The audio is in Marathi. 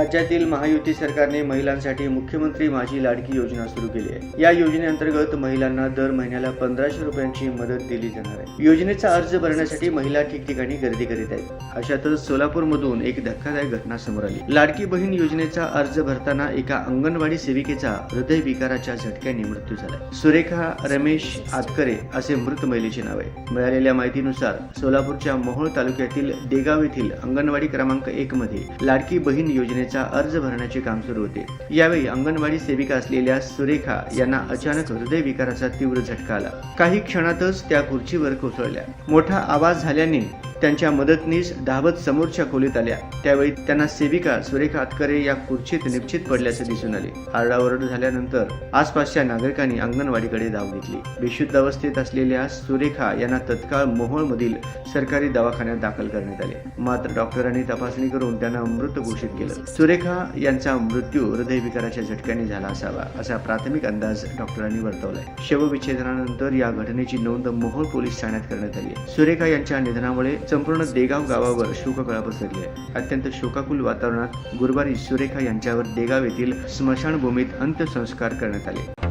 राज्यातील महायुती सरकारने महिलांसाठी मुख्यमंत्री माझी लाडकी योजना सुरू केली आहे. या योजनेअंतर्गत महिलांना दर महिन्याला पंधराशे रुपयांची मदत दिली जाणार आहे. योजनेचा अर्ज भरण्यासाठी महिला ठिकठिकाणी गर्दी करीत आहेत. अशातच सोलापूरमधून एक धक्कादायक घटना समोर आली. लाडकी बहीण योजनेचा अर्ज भरताना एका अंगणवाडी सेविकेचा हृदयविकाराच्या झटक्याने मृत्यू झाला सुरेखा रमेश आतकरे असे मृत महिलेचे नाव आहे. मिळालेल्या माहितीनुसार सोलापूरच्या मोहोळ तालुक्यातील देगाव येथील अंगणवाडी क्रमांक एक मध्ये लाडकी बहीण योजनेचा अर्ज भरण्याचे काम सुरू होते. यावेळी अंगणवाडी सेविका असलेल्या सुरेखा यांना अचानक हृदयविकाराचा तीव्र झटका आला. काही क्षणातच त्या खुर्चीवर कोसळल्या. मोठा आवाज झाल्याने त्यांच्या मदतनीस धावत समोरच्या खोलीत आल्या. त्यावेळी त्यांना सेविका सुरेखा आतकरे या खुर्चीत निश्चित पडल्याचे दिसून आले. आरडाओरड झाल्यानंतर आसपासच्या नागरिकांनी अंगणवाडीकडे धाव घेतली. बेशुद्ध अवस्थेत असलेल्या सुरेखा यांना तत्काळ मोहोळमधील सरकारी दवाखान्यात दाखल करण्यात आले. मात्र डॉक्टरांनी तपासणी करून त्यांना मृत घोषित केलं. सुरेखा यांचा मृत्यू हृदयविकाराच्या झटक्याने झाला असावा असा प्राथमिक अंदाज डॉक्टरांनी वर्तवलाय. शवविच्छेदनानंतर या घटनेची नोंद मोहोळ पोलीस ठाण्यात करण्यात आली सुरेखा यांच्या निधनामुळे संपूर्ण देगाव गावावर शोककळा पसरली आहे. अत्यंत शोकाकुल वातावरणात गुरुवारी सुरेखा यांच्यावर देगाव येथील स्मशानभूमीत अंत्यसंस्कार करण्यात आले.